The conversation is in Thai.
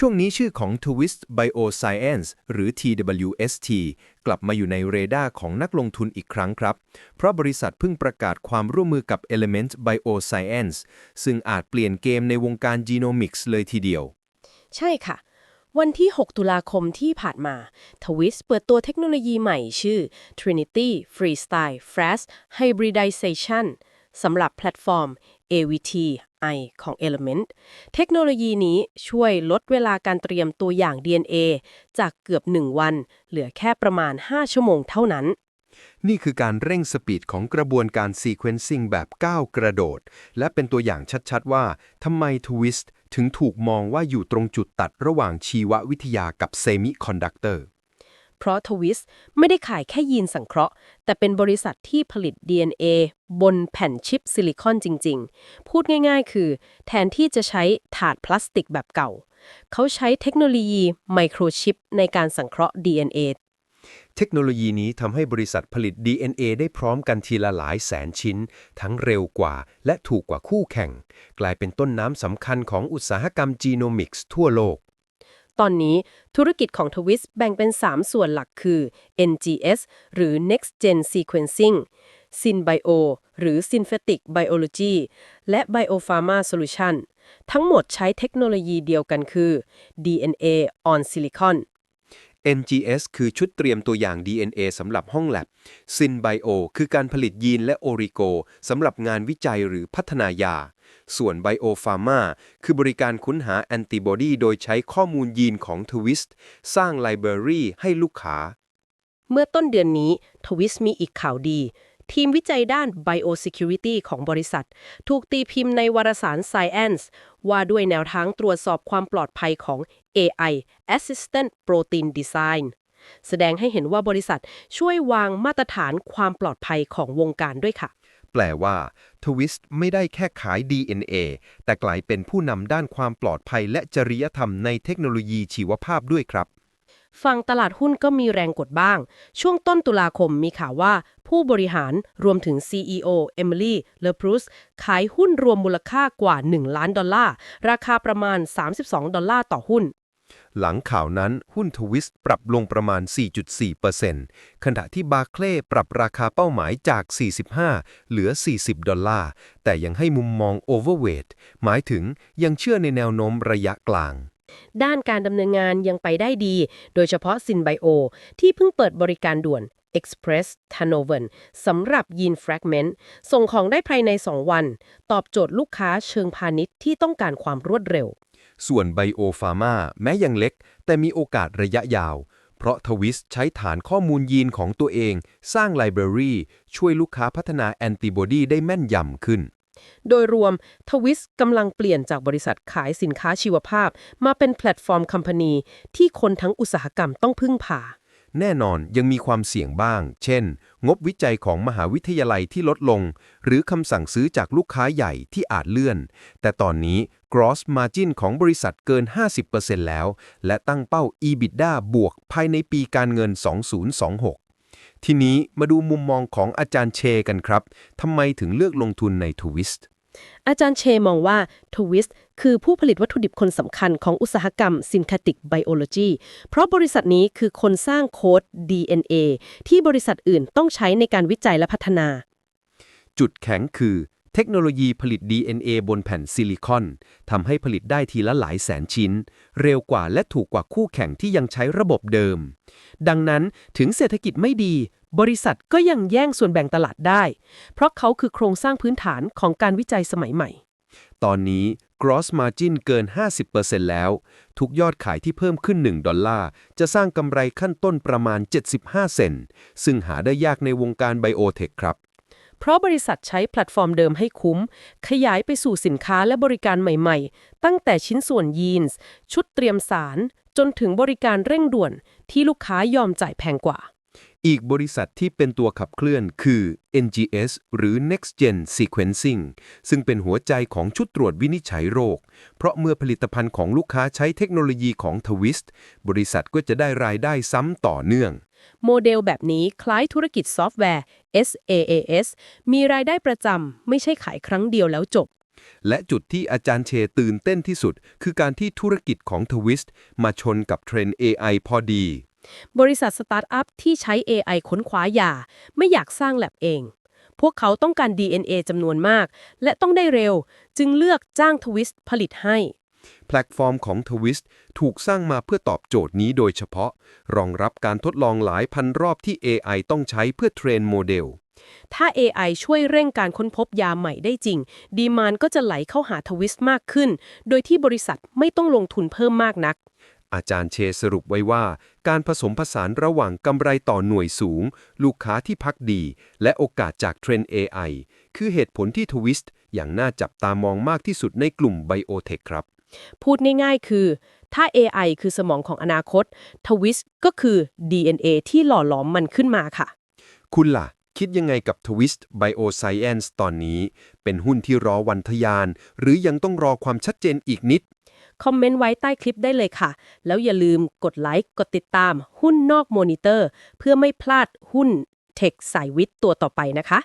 ช่วงนี้ชื่อของ Twist Bioscience หรือ TWST กลับมาอยู่ในเรดาร์ของนักลงทุนอีกครั้งครับ เพราะบริษัทเพิ่งประกาศความร่วมมือกับ Element Bioscience ซึ่งอาจเปลี่ยนเกมในวงการ Genomics เลยทีเดียว ใช่ค่ะ วันที่ 6 ตุลาคมที่ผ่านมาทวิสเปิดตัวเทคโนโลยีใหม่ชื่อ Trinity Freestyle Fast Hybridization สำหรับแพลตฟอร์ม AVT I ของ Element เทคโนโลยีนี้ช่วยลดเวลาการเตรียมตัวอย่าง DNA จากเกือบ 1 วัน เหลือแค่ประมาณ 5 ชั่วโมงเท่านั้น นี่คือการเร่งสปีดของกระบวนการ Sequencing แบบก้าวกระโดด และเป็นตัวอย่างชัดๆว่าทำไม Twist ถึงถูกมองว่าอยู่ตรงจุดตัดระหว่างชีววิทยากับเซมิคอนดักเตอร์ เพราะทวิสไม่ได้ขายแค่ยีนสังเคราะห์ แต่เป็นบริษัทที่ผลิต DNA บนแผ่นชิปซิลิคอนจริง ๆ พูดง่าย ๆ คือ แทนที่จะใช้ถาดพลาสติกแบบเก่า เขาใช้เทคโนโลยีไมโครชิปในการสังเคราะห์ DNA เทคโนโลยีนี้ทำให้บริษัทผลิต DNA ได้พร้อมกันทีละหลายแสนชิ้น ทั้งเร็วกว่าและถูกกว่าคู่แข่ง กลายเป็นต้นน้ำสำคัญของอุตสาหกรรมจีโนมิกส์ทั่วโลก ตอนนี้ธุรกิจของทวิสแบ่งเป็น 3 ส่วนหลักคือ NGS หรือ Next Gen Sequencing SynBio หรือ Synthetic Biology และ Biopharma Solution ทั้งหมดใช้เทคโนโลยีเดียวกันคือ DNA on Silicon NGS คือชุดเตรียมตัวอย่าง DNA สำหรับห้องแลบ SynBio คือการผลิตยีนและโอริโกสำหรับงานวิจัยหรือพัฒนายา ส่วน Biopharma คือบริการค้นหาแอนติบอดีโดยใช้ข้อมูลยีนของ Twist สร้างไลบรารีให้ลูกค้า เมื่อต้นเดือนนี้ทวิสมีอีกข่าวดี ทีมวิจัยด้าน Biosecurity ของบริษัท ถูกตีพิมพ์ในวารสาร Science ว่าด้วยแนวทางตรวจสอบความปลอดภัยของ AI Assistant Protein Design แสดงให้เห็นว่าบริษัทช่วยวางมาตรฐานความปลอดภัยของวงการด้วยค่ะ แปลว่า Twist ไม่ได้แค่ขาย DNA แต่กลายเป็นผู้นำด้านความปลอดภัยและจริยธรรมในเทคโนโลยีชีวภาพด้วยครับ ฝั่งตลาดหุ้นก็มีแรงกดบ้าง ช่วงต้นตุลาคมมีข่าวว่าผู้บริหารรวมถึง CEO เอมิลี่เลอปรูสขายหุ้นรวมมูลค่ากว่า 1 ล้านดอลลาร์ ราคาประมาณ 32 ดอลลาร์ต่อหุ้น หลังข่าวนั้นหุ้นทวิสต์ปรับลงประมาณ 4.4%ขณะที่บาร์เคลย์ปรับราคาเป้าหมายจาก 45 เหลือ 40 ดอลลาร์ แต่ยังให้มุมมอง overweight หมายถึงยังเชื่อในแนวโน้มระยะกลาง ด้านการดำเนินงานยังไปได้ดี โดยเฉพาะ SynBio ที่เพิ่งเปิดบริการด่วน Express Turnover สำหรับยีน Fragment ส่งของได้ภายใน 2 วัน ตอบโจทย์ลูกค้าเชิงพาณิชย์ที่ต้องการความรวดเร็ว ส่วนไบโอฟาร์มาแม้ยังเล็ก แต่มีโอกาสระยะยาว เพราะทวิสใช้ฐานข้อมูลยีนของตัวเอง สร้างไลบรารีช่วยลูกค้าพัฒนาแอนติบอดีได้แม่นยำขึ้น โดยรวมทวิสกำลังเปลี่ยนจากบริษัทขายสินค้าชีวภาพ มาเป็นแพลตฟอร์มคัมพานีที่คนทั้งอุตสาหกรรมต้องพึ่งพา แน่นอนยังมีความเสี่ยงบ้าง เช่น งบวิจัยของมหาวิทยาลัยที่ลดลง หรือคำสั่งซื้อจากลูกค้าใหญ่ที่อาจเลื่อน แต่ตอนนี้ gross margin ของบริษัทเกิน 50%แล้ว และตั้งเป้า EBITDA บวกภายในปีการเงิน 2026 ทีนี้มาดูมุมมองของอาจารย์เชกันครับทำไมถึงเลือกลงทุนใน Twist อาจารย์เชมองว่าทวิสคือผู้ผลิตวัตถุดิบคนสำคัญของอุตสาหกรรม Synthetic Biology เพราะบริษัทนี้คือคนสร้างโค้ด DNA ที่บริษัทอื่นต้องใช้ในการวิจัยและพัฒนา จุดแข็งคือ เทคโนโลยีผลิต DNA บนแผ่นซิลิคอนทำให้ผลิตได้ทีละหลายแสนชิ้น เร็วกว่าและถูกกว่าคู่แข่งที่ยังใช้ระบบเดิม ดังนั้นถึงเศรษฐกิจไม่ดี บริษัทก็ยังแย่งส่วนแบ่งตลาดได้ เพราะเขาคือโครงสร้างพื้นฐานของการวิจัยสมัยใหม่ ตอนนี้ gross margin เกิน 50%แล้ว ทุกยอดขายที่เพิ่มขึ้น 1 ดอลลาร์ จะสร้างกำไรขั้นต้นประมาณ 75 เซนซึ่งหาได้ยากในวงการไบโอเทคครับ เพราะบริษัทใช้แพลตฟอร์มเดิมให้คุ้ม ขยายไปสู่สินค้าและบริการใหม่ๆ ตั้งแต่ชิ้นส่วนยีนส์ ชุดเตรียมสาร จนถึงบริการเร่งด่วนที่ลูกค้ายอมจ่ายแพงกว่า อีกบริษัทที่เป็นตัวขับเคลื่อนคือ NGS หรือ Next Gen Sequencing ซึ่งเป็นหัวใจของชุดตรวจวินิจฉัยโรค เพราะเมื่อผลิตภัณฑ์ของลูกค้าใช้เทคโนโลยีของ Twist บริษัทก็จะได้รายได้ซ้ำต่อเนื่อง โมเดลแบบนี้คล้ายธุรกิจซอฟต์แวร์ SaaS มีรายได้ประจำไม่ใช่ขายครั้งเดียวแล้วจบและจุดที่อาจารย์เชตื่นเต้นที่สุด คือการที่ธุรกิจของทวิสต์มาชนกับเทรนด์ AI พอดี บริษัทสตาร์ทอัพที่ใช้ AI ค้นคว้ายา ไม่อยากสร้างแลบเอง พวกเขาต้องการ DNA จำนวนมาก และต้องได้เร็ว จึงเลือกจ้างทวิสต์ผลิตให้ แพลตฟอร์มของทวิสต์ถูกสร้างมาเพื่อตอบโจทย์นี้โดยเฉพาะ รองรับการทดลองหลายพันรอบที่ AI ต้องใช้เพื่อเทรนโมเดล ถ้า AI ช่วยเร่งการค้นพบยาใหม่ได้จริง ดีมานก็จะไหลเข้าหาทวิสต์มากขึ้น โดยที่บริษัทไม่ต้องลงทุนเพิ่มมากนัก อาจารย์เชสรุปไว้ว่า การผสมผสานระหว่างกำไรต่อหน่วยสูง ลูกค้าที่พักดี และโอกาสจากเทรนด์ AI คือเหตุผลที่ทวิสต์อย่างน่าจับตามองมากที่สุดในกลุ่มไบโอเทคครับ พูดง่ายๆคือ ถ้า AI คือสมองของอนาคตทวิสต์ก็คือ DNA ที่หล่อหลอมมันขึ้นมาค่ะ คุณล่ะคิดยังไงกับ Twist Bioscience ตอนนี้ เป็นหุ้นที่รอวันทยาน หรือยังต้องรอความชัดเจนอีกนิด คอมเมนต์ไว้ใต้คลิปได้เลยค่ะ แล้วอย่าลืมกดไลค์กดติดตามหุ้นนอกมอนิเตอร์ เพื่อไม่พลาดหุ้นเทคสายวิทย์ตัวต่อไปนะคะ